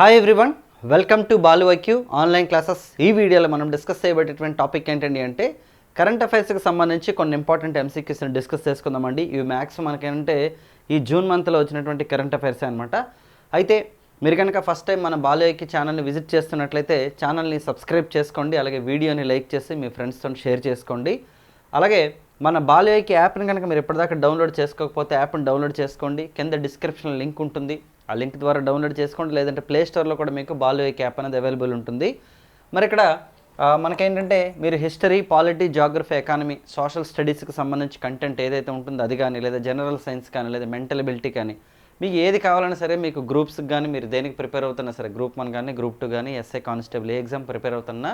Hi everyone welcome to బాలువైక్యూ online classes ఈ వీడియోలో మనం డిస్కస్ చేయబడేటువంటి టాపిక్ ఏంటండి అంటే కరెంట్ అఫైర్స్కి సంబంధించి కొన్ని ఇంపార్టెంట్ ఎంసీక్యూస్ని డిస్కస్ చేసుకుందామండి. ఇవి మ్యాక్స్ మనకేంటంటే ఈ జూన్ మంత్లో వచ్చినటువంటి కరెంట్ అఫైర్స్ అనమాట అయితే మీరు కనుక ఫస్ట్ టైం మన బాలయ్యకి ఛానల్ని విజిట్ చేస్తున్నట్లయితే ఛానల్ని సబ్స్క్రైబ్ చేసుకోండి అలాగే వీడియోని లైక్ చేసి మీ ఫ్రెండ్స్తో షేర్ చేసుకోండి. అలాగే మన బాలయ్యకి యాప్ని కనుక మీరు ఎప్పటిదాకా డౌన్లోడ్ చేసుకోకపోతే యాప్ని డౌన్లోడ్ చేసుకోండి. కింద డిస్క్రిప్షన్ లింక్ ఉంటుంది. ఆ లింక్ ద్వారా డౌన్లోడ్ చేసుకోండి. లేదంటే ప్లే స్టోర్లో కూడా మీకు బాలయోకి యాప్ అనేది అవైలబుల్ ఉంటుంది. మరి ఇక్కడ మనకేంటంటే మీరు history polity geography economy social స్టడీస్కి సంబంధించి కంటెంట్ ఏదైతే ఉంటుందో అది కానీ లేదా జనరల్ సైన్స్ కానీ లేదా మెంటల్ అబిలిటీ కానీ మీకు ఏది కావాలన్నా సరే మీకు గ్రూప్స్కి కానీ మీరు దేనికి ప్రిపేర్ అవుతున్నా సరే గ్రూప్ వన్ కానీ గ్రూప్ టూ కానీ ఎస్ఐ కానిస్టేబుల్ ఏ ఎగ్జామ్ ప్రిపేర్ అవుతున్నా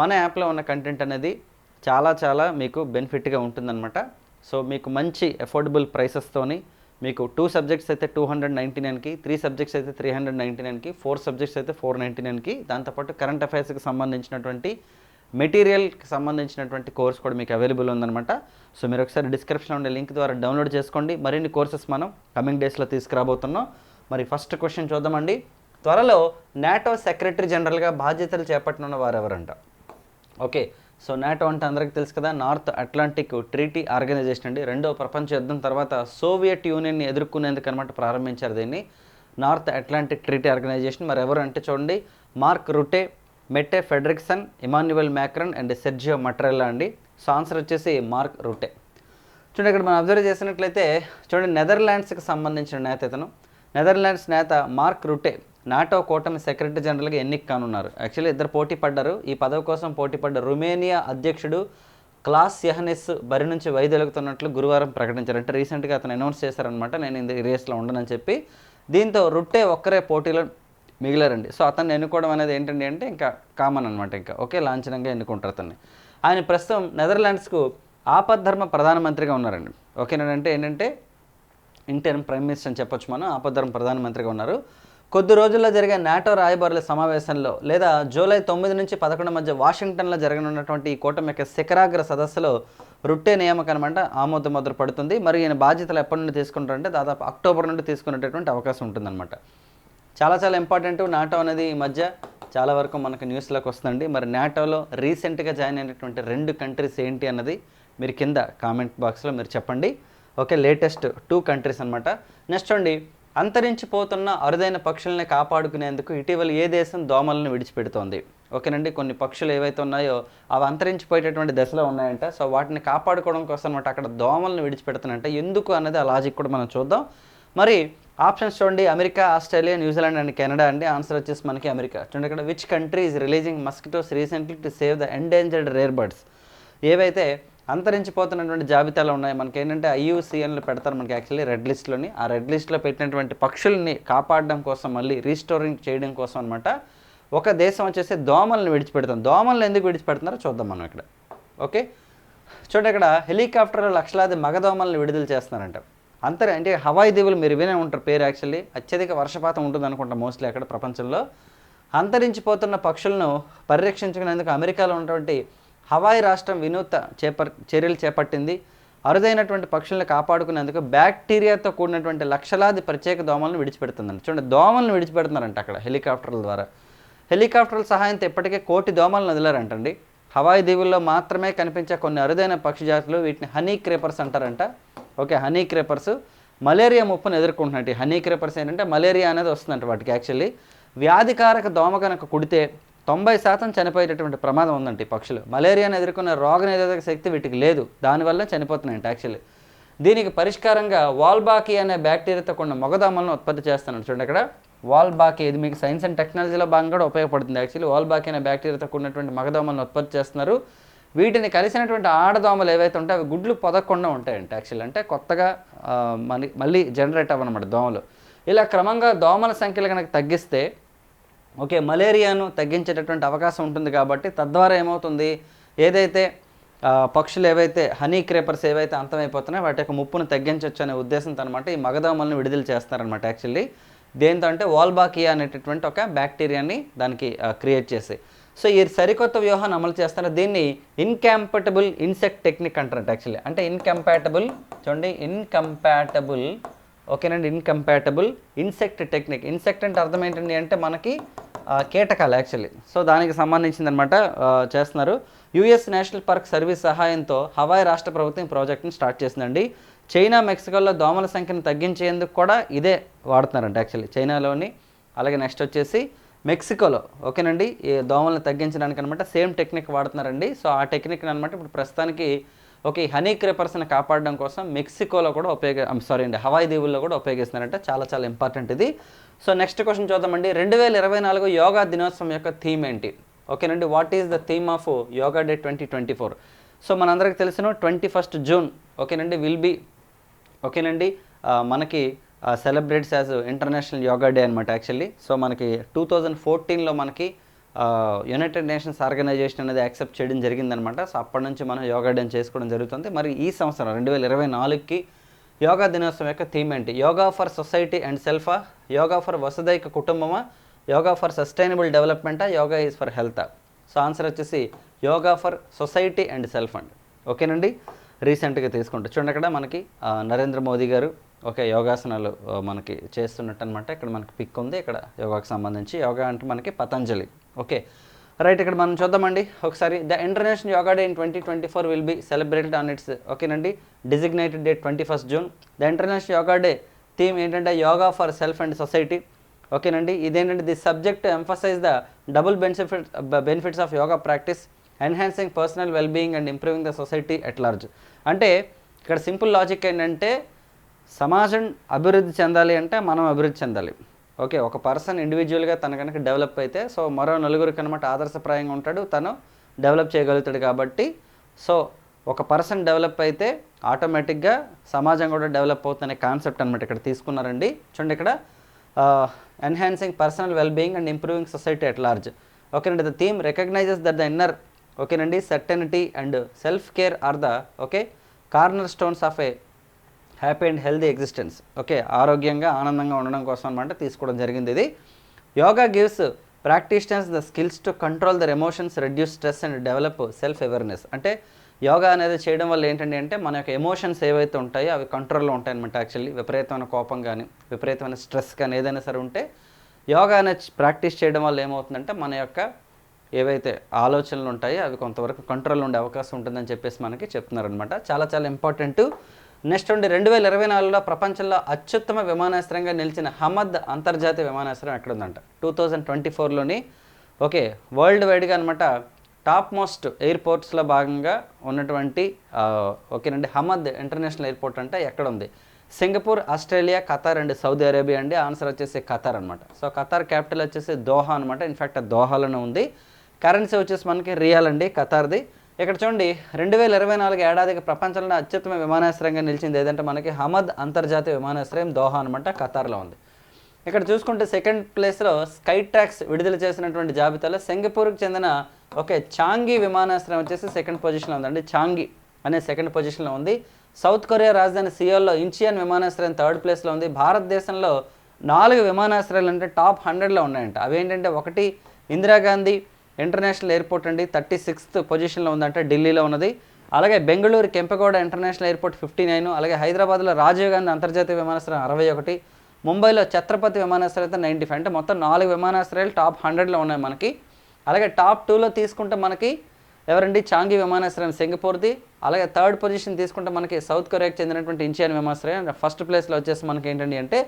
మన యాప్లో ఉన్న కంటెంట్ అనేది చాలా చాలా మీకు బెనిఫిట్గా ఉంటుందన్నమాట. సో మీకు మంచి అఫోర్డబుల్ ప్రైసెస్తోని మీకు టూ సబ్జెక్ట్స్ అయితే టూ హండ్రెడ్ నైంటీ నైన్కి త్రీ సబ్జెక్ట్స్ అయితే త్రీ హండ్రెడ్ నైంటీ నైన్కి ఫోర్ సబ్జెక్ట్స్ అయితే ఫోర్ నైంటీ నైన్కి దాంతోపాటు కరెంట్ అఫైర్స్కి సంబంధించినటువంటి మెటీరియల్కి సంబంధించినటువంటి కోర్స్ కూడా మీకు అవైలబుల్ ఉందన్నమాట. సో మీరు ఒకసారి డిస్క్రిప్షన్లో ఉండే లింక్ ద్వారా డౌన్లోడ్ చేసుకోండి. మరిన్ని కోర్సెస్ మనం కమింగ్ డేస్లో తీసుకురాబోతున్నాం. మరి ఫస్ట్ క్వశ్చన్ చూద్దామండి. త్వరలో నాటో సెక్రటరీ జనరల్గా బాధ్యతలు చేపట్టనున్న వారు ఎవరంట ఓకే. సో నాటో అంటే అందరికీ తెలుసు కదా నార్త్ అట్లాంటిక్ ట్రీటీ ఆర్గనైజేషన్ అండి. రెండో ప్రపంచ యుద్ధం తర్వాత సోవియట్ యూనియన్ని ఎదుర్కొనేందుకు అనమాట ప్రారంభించారు దీన్ని. నార్త్ అట్లాంటిక్ ట్రీటీ ఆర్గనైజేషన్ మరి ఎవరు అంటే చూడండి Mark Rutte Mette Frederiksen Emmanuel Macron and Sergio Mattarella అండి. సో ఆన్సర్ వచ్చేసి మార్క్ రుటే. చూడండి ఇక్కడ మనం అబ్జర్వ్ చేసినట్లయితే చూడండి నెదర్లాండ్స్కి సంబంధించిన నేత ఇతను. నెదర్లాండ్స్ నేత మార్క్ రుటే. నాటో కూటమి సెక్రటరీ జనరల్గా ఎన్నిక కానున్నారు. యాక్చువల్లీ ఇద్దరు పోటీ పడ్డారు. ఈ పదవి కోసం పోటీ పడ్డ రుమేనియా అధ్యక్షుడు క్లాస్ యహనెస్ బరి నుంచి వైదొలుగుతున్నట్లు గురువారం ప్రకటించారు. అంటే రీసెంట్గా అతను అనౌన్స్ చేశారనమాట నేను ఇంత రేస్లో ఉండనని చెప్పి. దీంతో రుట్టే ఒక్కరే పోటీలో మిగిలారండి. సో అతన్ని ఎన్నుకోవడం అనేది ఏంటండి అంటే ఇంకా కామన్ అనమాట ఇంకా. ఒకే లాంఛనంగా ఎన్నుకుంటారు అతన్ని. ఆయన ప్రస్తుతం నెదర్లాండ్స్కు ఆపద్ధర్మ ప్రధానమంత్రిగా ఉన్నారండి. ఓకేనంటే ఏంటంటే ఇంటర్మ్ ప్రైమ్ మినిస్టర్ అని చెప్పొచ్చు మనం. ఆపద్ధర్మ ప్రధానమంత్రిగా ఉన్నారు. కొద్ది రోజుల్లో జరిగే నాటో రాయబారుల సమావేశంలో లేదా జూలై తొమ్మిది నుంచి పదకొండు మధ్య వాషింగ్టన్లో జరగనున్నటువంటి ఈ కూటమి యొక్క శిఖరాగ్ర సదస్సులో రుట్టే నియామకం అనమాట ఆమోద ముద్ర పడుతుంది మరి ఈయన బాధ్యతలు ఎప్పటి నుండి తీసుకుంటారంటే దాదాపు అక్టోబర్ నుండి తీసుకునేటటువంటి అవకాశం ఉంటుందన్నమాట. చాలా చాలా ఇంపార్టెంట్ నాటో అనేది ఈ మధ్య చాలా వరకు మనకు న్యూస్లోకి వస్తుందండి. మరి నాటోలో రీసెంట్గా జాయిన్ అయినటువంటి రెండు కంట్రీస్ ఏంటి అన్నది మీరు కింద కామెంట్ బాక్స్లో మీరు చెప్పండి. ఓకే లేటెస్ట్ టూ కంట్రీస్ అనమాట నెక్స్ట్ అండి అంతరించిపోతున్న అరుదైన పక్షుల్ని కాపాడుకునేందుకు ఇటీవల ఏ దేశం దోమలను విడిచిపెడుతోంది? ఓకేనండి కొన్ని పక్షులు ఏవైతే ఉన్నాయో అవి అంతరించిపోయేటటువంటి దశలో ఉన్నాయంట. సో వాటిని కాపాడుకోవడం కోసం అనమాట అక్కడ దోమలను విడిచిపెడుతున్నాయంట. ఎందుకు అనేది ఆ లాజిక్ కూడా మనం చూద్దాం. మరి ఆప్షన్స్ చూడండి America Australia New Zealand and Canada అండి. ఆన్సర్ వచ్చేసి మనకి అమెరికా. చూడండి ఇక్కడ which country is releasing mosquitoes recently to save the endangered rare birds ఏవైతే అంతరించిపోతున్నటువంటి జాబితాలో ఉన్నాయి. మనకి ఏంటంటే ఐయుసిఎన్లు పెడతారు మనకి యాక్చువల్లీ రెడ్ లిస్ట్లోని. ఆ రెడ్ లిస్ట్లో పెట్టినటువంటి పక్షుల్ని కాపాడడం కోసం మళ్ళీ రీస్టోరింగ్ చేయడం కోసం అనమాట ఒక దేశం వచ్చేసి దోమలను విడిచిపెడతాం దోమలను ఎందుకు విడిచిపెడుతున్నారో చూద్దాం మనం ఇక్కడ. ఓకే? చూడండి ఇక్కడ హెలికాప్టర్లో లక్షలాది మగదోమల్ని విడుదల చేస్తున్నారంట. అంతరే అంటే హవాయి దీవులు మీరు వినే ఉంటారు పేరు యాక్చువల్లీ. అత్యధిక వర్షపాతం ఉంటుంది అనుకుంటా మోస్ట్లీ అక్కడ ప్రపంచంలో. అంతరించిపోతున్న పక్షులను పరిరక్షించుకునేందుకు అమెరికాలో ఉన్నటువంటి హవాయి రాష్ట్రం వినూత్న చేప చర్యలు చేపట్టింది. అరుదైనటువంటి పక్షులను కాపాడుకునేందుకు బ్యాక్టీరియాతో కూడినటువంటి లక్షలాది ప్రత్యేక దోమలను విడిచిపెడుతుందండి చూడండి దోమలను విడిచిపెడుతున్నారంట అక్కడ హెలికాప్టర్ల ద్వారా. హెలికాప్టర్ల సహాయంతో ఇప్పటికే కోటి దోమలను వదిలారంటండి. హవాయి దీవుల్లో మాత్రమే కనిపించే కొన్ని అరుదైన పక్షి జాతులు వీటిని హనీ క్రేపర్స్ అంటారంట. Okay honey creepers. మలేరియా ముప్పును ఎదుర్కొంటున్నట్టు హనీ క్రేపర్స్ ఏంటంటే మలేరియా అనేది వస్తుందంట వాటికి యాక్చువల్లీ. వ్యాధికారక దోమ కనుక కుడితే తొంభై శాతం చనిపోయేటటువంటి ప్రమాదం ఉందండి పక్షులు. మలేరియాను ఎదుర్కొన్న రోగ నిరోధక శక్తి వీటికి లేదు. దానివల్ల చనిపోతున్నాయంట యాక్చువల్లీ. దీనికి పరిష్కారంగా వాల్బాకీ అనే బ్యాక్టీరియాతో కొన్ని మొగదామలను ఉత్పత్తి చేస్తున్నాడు. చూడండి అక్కడ. వాల్బాకీ ఇది మీకు సైన్స్ అండ్ టెక్నాలజీలో భాగంగా కూడా ఉపయోగపడుతుంది యాక్చువల్లీ. వాల్బాకీ అనే బ్యాక్టీరియాతో కూడినటువంటి మగదోమలను ఉత్పత్తి చేస్తున్నారు. వీటిని కలిసినటువంటి ఆడదోమలు ఏవైతే ఉంటాయో అవి గుడ్లు పొదకుండా ఉంటాయంట యాక్చువల్లీ. అంటే కొత్తగా మళ్ళీ మళ్ళీ జనరేట్ అవ్వనమాట దోమలు. ఇలా క్రమంగా దోమల సంఖ్యలు కనుక తగ్గిస్తే ఓకే మలేరియాను తగ్గించేటటువంటి అవకాశం ఉంటుంది కాబట్టి తద్వారా ఏమవుతుంది? ఏదైతే పక్షులు ఏవైతే హనీ క్రేపర్స్ ఏవైతే అంతమైపోతున్నాయో వాటి యొక్క ముప్పును తగ్గించవచ్చు అనే ఉద్దేశంతో అనమాట ఈ మగదోమలను విడుదల చేస్తారనమాట యాక్చువల్లీ. దేంతో అంటే వాల్బాకియా అనేటటువంటి ఒక బ్యాక్టీరియాని దానికి క్రియేట్ చేసి. సో ఈ సరికొత్త వ్యూహాన్ని అమలు చేస్తారు? దీన్ని ఇన్కంపాటబుల్ ఇన్సెక్ట్ టెక్నిక్ అంటారు యాక్చువల్లీ. అంటే ఇన్కంపాటబుల్ చూడండి ఇన్కంపాటబుల్ ఓకేనండి ఇన్కంపాటబుల్ ఇన్సెక్ట్ టెక్నిక్ ఇన్సెక్ట్ అంటే అర్థం ఏంటండి? అంటే మనకి కీటకాలు యాక్చువల్లీ సో దానికి సంబంధించింది అనమాట చేస్తున్నారు. యుఎస్ నేషనల్ పార్క్ సర్వీస్ సహాయంతో హవాయి రాష్ట్ర ప్రభుత్వం ఈ ప్రాజెక్ట్ని స్టార్ట్ చేసిందండి. చైనా మెక్సికోలో దోమల సంఖ్యను తగ్గించేందుకు కూడా ఇదే వాడుతున్నారంట యాక్చువల్లీ చైనాలోని అలాగే నెక్స్ట్ వచ్చేసి మెక్సికోలో ఓకేనండి? ఈ దోమలను తగ్గించడానికి అనమాట సేమ్ టెక్నిక్ వాడుతున్నారండి. సో ఆ టెక్నిక్ అనమాట ఇప్పుడు ప్రస్తుతానికి ఓకే హనీ క్రేపర్స్ని కాపాడడం కోసం మెక్సికోలో కూడా ఉపయోగ సారీ అండి హవాయి దీవుల్లో కూడా ఉపయోగిస్తున్నారంటే. చాలా చాలా ఇంపార్టెంట్ ఇది. సో నెక్స్ట్ క్వశ్చన్ చూద్దామండి. రెండు వేల ఇరవై నాలుగు యోగా దినోత్సవం యొక్క థీమ్ ఏంటి? ఓకేనండి. What is the theme of yoga day twenty twenty four? So మనందరికి తెలిసిన ట్వంటీ ఫస్ట్ జూన్ ఓకేనండి విల్ బీ ఓకేనండి మనకి celebrates as international yoga day అనమాట యాక్చువల్లీ. సో మనకి టూ థౌజండ్ ఫోర్టీన్లో మనకి యునైటెడ్ నేషన్స్ ఆర్గనైజేషన్ అనేది యాక్సెప్ట్ చేయడం జరిగిందనమాట సో అప్పటి నుంచి మనం యోగా డే చేసుకోవడం జరుగుతుంది. మరి ఈ సంవత్సరం రెండు వేల ఇరవై నాలుగుకి యోగా దినోత్సవం యొక్క థీమ్ ఏంటి? Yoga for society and self? Yoga for వసుదైక కుటుంబమా? Yoga for sustainable డెవలప్మెంటా? Yoga is for health. So answer వచ్చేసి yoga for society and self and. ఓకేనండి? రీసెంట్గా తీసుకుంటే చూడండి అక్కడ మనకి నరేంద్ర మోదీ గారు ఓకే యోగాసనాలు మనకి చేస్తున్నట్టు అనమాట ఇక్కడ మనకి పిక్ ఉంది. ఇక్కడ యోగాకి సంబంధించి యోగా అంటే మనకి పతంజలి. ఓకే. రైట్ ఇక్కడ మనం చూద్దామండి. ఒకసారి the international yoga day in twenty twenty four will be celebrated on its ఓకేనండి? Designated date twenty first June. The international yoga day theme ఏంటంటే yoga for self and society. ఓకేనండి? ఇదేంటంటే the subject emphasize the double benefit benefits of yoga practice enhancing personal wellbeing and improving the society at large. అంటే ఇక్కడ simple logic ఏంటంటే సమాజం అభివృద్ధి చెందాలి అంటే మనం అభివృద్ధి చెందాలి. ఓకే ఒక పర్సన్ ఇండివిజువల్గా తన కనుక డెవలప్ అయితే సో మరో నలుగురికి అనమాట ఆదర్శప్రాయంగా ఉంటాడు తను డెవలప్ చేయగలుగుతాడు కాబట్టి సో ఒక పర్సన్ డెవలప్ అయితే ఆటోమేటిక్గా సమాజం కూడా డెవలప్ అవుతుందనే కాన్సెప్ట్ అనమాట ఇక్కడ తీసుకున్నారండి. చూడండి ఇక్కడ enhancing personal wellbeing and improving society at large ఓకేనండి the theme recognizes that the inner ఓకేనండి certainty and self care are the okay cornerstones of a happy and healthy existence okay ఆరోగ్యంగా ఆనందంగా ఉండడం కోసం అనమాట తీసుకోవడం జరిగింది ఇది. Yoga gives practitioners the skills to control their emotions reduce stress and develop self awareness అంటే యోగా అనేది చేయడం వల్ల ఏంటంటే అంటే మన యొక్క ఎమోషన్స్ ఏవైతే ఉంటాయో అవి కంట్రోల్లో ఉంటాయి అనమాట యాక్చువల్లీ విపరీతమైన కోపం కానీ విపరీతమైన స్ట్రెస్ కానీ ఏదైనా సరే ఉంటే యోగా అనేది ప్రాక్టీస్ చేయడం వల్ల ఏమవుతుందంటే మన యొక్క ఏవైతే ఆలోచనలు ఉంటాయో అవి కొంతవరకు కంట్రోల్ ఉండే అవకాశం ఉంటుందని చెప్పేసి మనకి చెప్తున్నారనమాట చాలా చాలా ఇంపార్టెంట్ నెక్స్ట్ ఉండి రెండు వేల ఇరవై నాలుగులో ప్రపంచంలో అత్యుత్తమ విమానాశ్రయంగా నిలిచిన హమద్ అంతర్జాతీయ విమానాశ్రయం ఎక్కడ ఉందంట టూ థౌజండ్ ట్వంటీ ఫోర్లోని ఓకే వరల్డ్ వైడ్గా అనమాట టాప్ మోస్ట్ ఎయిర్పోర్ట్స్లో భాగంగా ఉన్నటువంటి ఓకేనండి హమద్ ఇంటర్నేషనల్ ఎయిర్పోర్ట్ అంటే ఎక్కడ ఉంది? Singapore Australia Qatar and Saudi Arabia అండి. ఆన్సర్ వచ్చేసి ఖతార్ అనమాట సో ఖతార్ క్యాపిటల్ వచ్చేసి దోహా అనమాట ఇన్ఫ్యాక్ట్ దోహాలోనే ఉంది. కరెన్సీ వచ్చేసి మనకి రియల్ అండి ఖతార్ది. ఇక్కడ చూడండి రెండు వేల ఇరవై నాలుగు ఏడాదికి ప్రపంచంలో అత్యుత్తమ విమానాశ్రయంగా నిలిచింది ఏదంటే మనకి హమద్ అంతర్జాతీయ విమానాశ్రయం దోహా అనమాట ఖతార్లో ఉంది. ఇక్కడ చూసుకుంటే సెకండ్ ప్లేస్లో స్కై ట్రాక్స్ విడుదల చేసినటువంటి జాబితాలో సింగపూర్కి చెందిన ఓకే చాంగి విమానాశ్రయం వచ్చేసి సెకండ్ పొజిషన్లో ఉందండి. చాంగి అనే సెకండ్ పొజిషన్లో ఉంది. సౌత్ కొరియా రాజధాని సియోల్లో ఇంచియన్ విమానాశ్రయం థర్డ్ ప్లేస్లో ఉంది. భారతదేశంలో నాలుగు విమానాశ్రయాలు అంటే టాప్ హండ్రెడ్లో ఉన్నాయంట. అవి ఏంటంటే ఒకటి ఇందిరాగాంధీ ఇంటర్నేషనల్ ఎయిర్పోర్ట్ అండి. థర్టీ సిక్స్త్ పొజిషన్లో ఉందంటే ఢిల్లీలో ఉన్నది. అలాగే Bengaluru Kempegowda international airport fifty nine అలాగే హైదరాబాద్లో రాజీవ్ గాంధీ అంతర్జాతీయ విమానాశ్రయం అరవై ఒకటి ముంబైలో ఛత్రపతి విమానాశ్రయం అయితే నైంటీ ఫైవ్. అంటే మొత్తం నాలుగు విమానాశ్రయాలు టాప్ హండ్రెడ్లో ఉన్నాయి మనకి. అలాగే టాప్ టూలో తీసుకుంటే మనకి ఎవరండి? చాంగి విమానాశ్రయం సింగపూర్ది. అలాగే థర్డ్ పొజిషన్ తీసుకుంటే మనకి సౌత్ కొరియాకి చెందినటువంటి ఇంచియన్ విమానాశ్రయం. ఫస్ట్ ప్లేస్లో వచ్చేసి మనకి ఏంటండి అంటే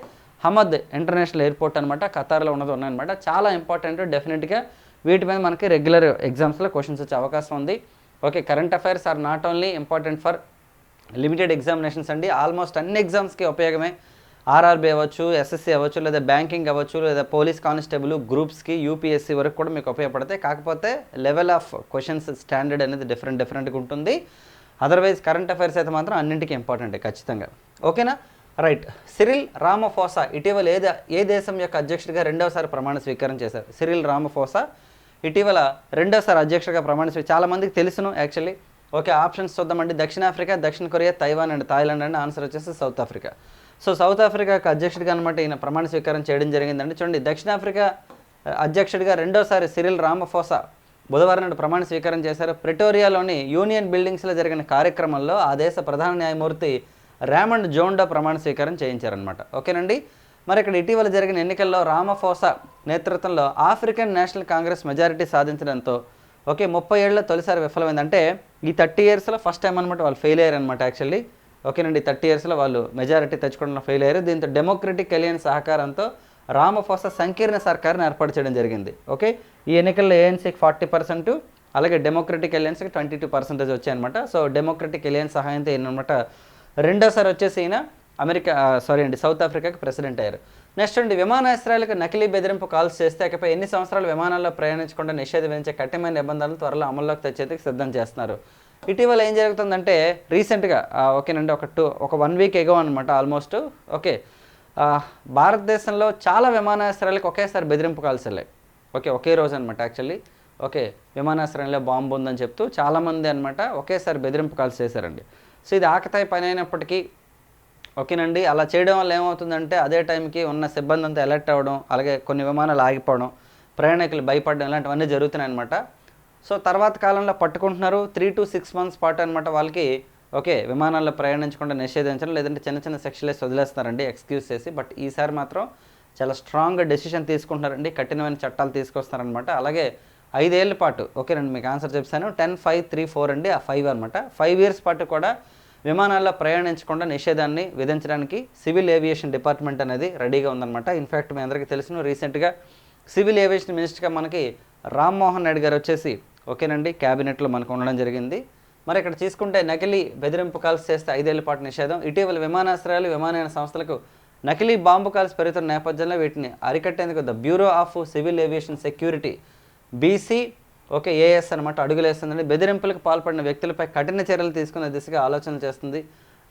హమద్ ఇంటర్నేషనల్ ఎయిర్పోర్ట్ అనమాట ఖతార్లో ఉన్నది ఉన్నాయన్నమాట. చాలా ఇంపార్టెంట్ డెఫినెట్గా వీటి మీద మనకి రెగ్యులర్ ఎగ్జామ్స్లో క్వశ్చన్స్ వచ్చే అవకాశం ఉంది. Okay current affairs are not only important for limited examinations అండి. ఆల్మోస్ట్ అన్ని ఎగ్జామ్స్కి ఉపయోగమే. ఆర్ఆర్బీ అవ్వచ్చు ఎస్ఎస్సి అవ్వచ్చు లేదా బ్యాంకింగ్ అవ్వచ్చు లేదా పోలీస్ కానిస్టేబుల్ గ్రూప్స్కి యూపీఎస్సీ వరకు కూడా మీకు ఉపయోగపడతాయి. కాకపోతే లెవెల్ ఆఫ్ క్వశ్చన్స్ స్టాండర్డ్ అనేది డిఫరెంట్ డిఫరెంట్గా ఉంటుంది. అదర్వైజ్ కరెంట్ అఫైర్స్ అయితే మాత్రం అన్నింటికీ ఇంపార్టెంట్ ఖచ్చితంగా. ఓకేనా? రైట్ సిరిల్ రామఫోసా ఇటీవల ఏ ఏ దేశం యొక్క అధ్యక్షుడిగా రెండవసారి ప్రమాణ స్వీకారం చేశారు? సిరిల్ రామఫోసా ఇటీవల రెండోసారి అధ్యక్షుడిగా ప్రమాణ స్వీకారం చాలా మందికి తెలుసును యాక్చువల్లీ ఓకే ఆప్షన్స్ చూద్దామండి. దక్షిణాఫ్రికా దక్షిణ Korea Taiwan and Thailand and answer వచ్చేసి సౌత్ ఆఫ్రికా. సో సౌత్ ఆఫ్రికాకు అధ్యక్షుడిగా అనమాట ఈయన ప్రమాణ స్వీకారం చేయడం జరిగిందండి. చూడండి దక్షిణాఫ్రికా అధ్యక్షుడిగా రెండోసారి సిరిల్ రామఫోసా బుధవారం నాడు ప్రమాణ స్వీకారం చేశారు. ప్రిటోరియాలోని యూనియన్ బిల్డింగ్స్లో జరిగిన కార్యక్రమంలో ఆ దేశ ప్రధాన న్యాయమూర్తి రేమండ్ జోండా ప్రమాణ స్వీకారం చేయించారనమాట ఓకేనండి? మరి ఇక్కడ ఇటీవల జరిగిన ఎన్నికల్లో రామఫోసా నేతృత్వంలో ఆఫ్రికన్ నేషనల్ కాంగ్రెస్ మెజారిటీ సాధించడంతో ఓకే ముప్పై ఏళ్ళలో తొలిసారి విఫలమైంది. అంటే ఈ థర్టీ ఇయర్స్లో ఫస్ట్ టైం అనమాట వాళ్ళు ఫెయిల్ అయ్యారనమాట యాక్చువల్లీ. ఓకేనండి థర్టీ ఇయర్స్లో వాళ్ళు మెజారిటీ తెచ్చుకోవడంలో ఫెయిల్ అయ్యారు. దీంతో డెమోక్రటిక్ ఎలియన్స్ సహకారంతో రామఫోస సంకీర్ణ సర్కార్ని ఏర్పాటు చేయడం జరిగింది. ఓకే? ఈ ఎన్నికల్లో ఏఎన్సీకి ఫార్టీ పర్సెంట్ అలాగే డెమోక్రటిక్ ఎలియన్స్కి ట్వంటీ టూ పర్సెంటేజ్ వచ్చాయన్నమాట. సో డెమోక్రటిక్ ఎలియన్స్ సహాయంతో ఏంటన్నమాట రెండోసారి వచ్చేసి ఈయన అమెరికా సారీ అండి సౌత్ ఆఫ్రికాకి ప్రెసిడెంట్ అయ్యారు. నెక్స్ట్ అండి విమానాశ్రయాలకు నకిలీ బెదిరింపు కాల్స్ చేస్తే ఇకపై ఎన్ని సంవత్సరాలు విమానాల్లో ప్రయాణించకుండా నిషేధం విధించే కఠినమైన నిబంధనలు త్వరలో అమల్లోకి తెచ్చేందుకు సిద్ధం చేస్తున్నారు. ఇటీవల ఏం జరుగుతుందంటే రీసెంట్గా ఓకేనండి ఒక టూ ఒక వన్ వీక్ ఎగో అనమాట ఆల్మోస్ట్ ఓకే. భారతదేశంలో చాలా విమానాశ్రయాలకు ఒకేసారి బెదిరింపు కాల్స్ వెళ్ళాయి. ఓకే ఒకే రోజు అనమాట యాక్చువల్లీ ఓకే విమానాశ్రయంలో బాంబు ఉందని చెప్తూ చాలామంది అనమాట ఒకేసారి బెదిరింపు కాల్స్ చేశారండి. సో ఇది ఆకతాయి పని అయినప్పటికీ ఓకేనండి అలా చేయడం వల్ల ఏమవుతుందంటే అదే టైంకి ఉన్న సిబ్బంది అంతా అలర్ట్ అవ్వడం అలాగే కొన్ని విమానాలు ఆగిపోవడం ప్రయాణికులు భయపడడం ఇలాంటివన్నీ జరుగుతున్నాయి అనమాట సో తర్వాత కాలంలో పట్టుకుంటున్నారు. త్రీ టు సిక్స్ మంత్స్ పాటు అనమాట వాళ్ళకి ఓకే విమానాల్లో ప్రయాణించకుండా నిషేధించడం లేదంటే చిన్న చిన్న సెక్షన్లే వదిలేస్తున్నారండి ఎక్స్క్యూజ్ చేసి. బట్ ఈసారి మాత్రం చాలా స్ట్రాంగ్ డెసిషన్ తీసుకుంటున్నారండి కఠినమైన చట్టాలు తీసుకొస్తారనమాట అలాగే ఐదేళ్ళ పాటు ఓకే రండి మీకు ఆన్సర్ చెప్తాను టెన్ ఫైవ్ త్రీ ఫోర్ అండి ఆ ఫైవ్ అనమాట ఫైవ్ ఇయర్స్ పాటు కూడా విమానాల్లో ప్రయాణించకుండా నిషేధాన్ని విధించడానికి సివిల్ ఏవియేషన్ డిపార్ట్మెంట్ అనేది రెడీగా ఉందన్నమాట. ఇన్ఫ్యాక్ట్ మీ అందరికీ తెలుసును రీసెంట్గా సివిల్ ఏవియేషన్ మినిస్టర్గా మనకి రామ్మోహన్ రెడ్డి గారు వచ్చేసి ఓకేనండి? క్యాబినెట్లో మనకు ఉండడం జరిగింది. మరి ఇక్కడ తీసుకుంటే నకిలీ బెదిరింపు కాల్స్ చేస్తే ఐదేళ్ళ పాటు నిషేధం. ఇటీవల విమానాశ్రయాలు విమానయాన సంస్థలకు నకిలీ బాంబు కాల్స్ పెరుగుతున్న నేపథ్యంలో వీటిని అరికట్టేందుకు the Bureau of Civil Aviation Security BC okay AS అనమాట అడుగులేస్తుందండి. బెదిరింపులకు పాల్పడిన వ్యక్తులపై కఠిన చర్యలు తీసుకునే దిశగా ఆలోచన చేస్తుంది.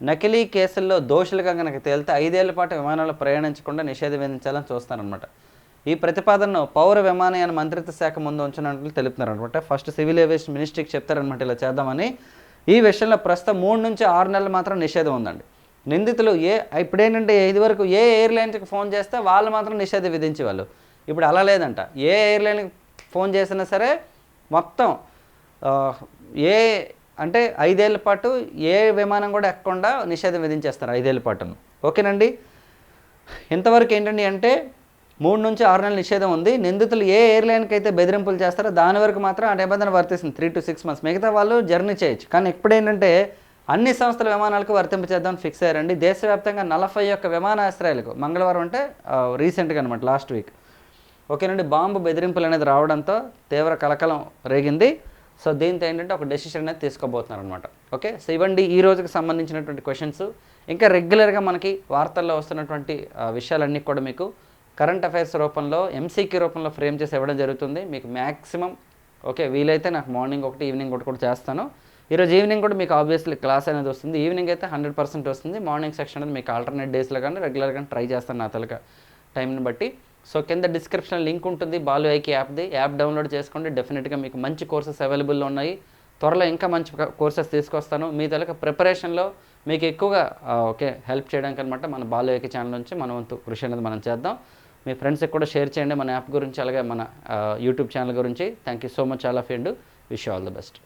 నకిలీ కేసుల్లో దోషులుగా కనుక తేలితే ఐదేళ్ళ పాటు విమానాలు ప్రయాణించకుండా నిషేధం విధించాలని చూస్తారనమాట ఈ ప్రతిపాదనను పౌర విమానయాన మంత్రిత్వ శాఖ ముందు ఉంచనట్లు తెలుపుతున్నారు అనమాట. ఫస్ట్ సివిల్ ఏవియేషన్ మినిస్ట్రీకి చెప్తారనమాట ఇలా చేద్దామని. ఈ విషయంలో ప్రస్తుతం మూడు నుంచి ఆరు నెలలు మాత్రం నిషేధం ఉందండి. నిందితులు ఏ ఇప్పుడేంటంటే ఇది ఇదివరకు ఏ ఎయిర్లైన్స్కి ఫోన్ చేస్తే వాళ్ళు మాత్రం నిషేధం విధించేవాళ్ళు. ఇప్పుడు అలా లేదంట. ఏ ఎయిర్లైన్కి ఫోన్ చేసినా సరే మొత్తం ఏ అంటే ఐదేళ్ళ పాటు ఏ విమానం కూడా ఎక్కకుండా నిషేధం విధించేస్తారు ఐదేళ్ళ పాటును. ఓకేనండి? ఇంతవరకు ఏంటండి అంటే మూడు నుంచి ఆరు నెలల నిషేధం ఉంది. నిందితులు ఏ ఎయిర్లైన్కి అయితే బెదిరింపులు చేస్తారో దాని వరకు మాత్రం ఆ నిబంధన వర్తిస్తుంది. Three to six months. మిగతా వాళ్ళు జర్నీ చేయొచ్చు. కానీ ఇప్పుడు ఏంటంటే అన్ని సంస్థల విమానాలకు వర్తింపచేద్దాం ఫిక్స్ అయ్యారండి. దేశవ్యాప్తంగా నలభై ఒక్క విమానాశ్రయాలకు మంగళవారం అంటే రీసెంట్గా అనమాట లాస్ట్ వీక్. ఓకేనండి బాంబు బెదిరింపులు అనేది రావడంతో తీవ్ర కలకలం రేగింది. సో దీంతో ఏంటంటే ఒక డెసిషన్ అనేది తీసుకోబోతున్నారు అనమాట ఓకే సో ఇవ్వండి. ఈ రోజుకి సంబంధించినటువంటి క్వశ్చన్స్. ఇంకా రెగ్యులర్గా మనకి వార్తల్లో వస్తున్నటువంటి విషయాలన్నీ కూడా మీకు కరెంట్ అఫైర్స్ రూపంలో ఎంసీక్యూ రూపంలో ఫ్రేమ్ చేసి ఇవ్వడం జరుగుతుంది. మీకు మ్యాక్సిమం ఓకే వీలైతే నాకు మార్నింగ్ ఒకటి ఈవినింగ్ ఒకటి కూడా చేస్తాను. ఈరోజు ఈవినింగ్ కూడా మీకు ఆబ్వియస్లీ క్లాస్ అనేది వస్తుంది. ఈవినింగ్ అయితే హండ్రెడ్ పర్సెంట్ వస్తుంది. మార్నింగ్ సెక్షన్ అనేది మీకు ఆల్టర్నేట్ డేస్లో కానీ రెగ్యులర్గా కానీ ట్రై చేస్తాను నా తలక టైంని బట్టి. సో కింద డిస్క్రిప్షన్ లింక్ ఉంటుంది. బాలు ఐకి యాప్ది. యాప్ డౌన్లోడ్ చేసుకోండి. డెఫినెట్గా మీకు మంచి కోర్సెస్ అవైలబుల్లో ఉన్నాయి. త్వరలో ఇంకా మంచి కోర్సెస్ తీసుకొస్తాను. మీ తలక ప్రిపరేషన్లో మీకు ఎక్కువగా ఓకే హెల్ప్ చేయడానికి అనమాట మన బాలు ఐకి ఛానల్ నుంచి. మన వంతు కృషి అనేది మనం చేద్దాం. మీ ఫ్రెండ్స్కి కూడా షేర్ చేయండి మన యాప్ గురించి అలాగే మన యూట్యూబ్ ఛానల్ గురించి. Thank you so much all of and wish all the best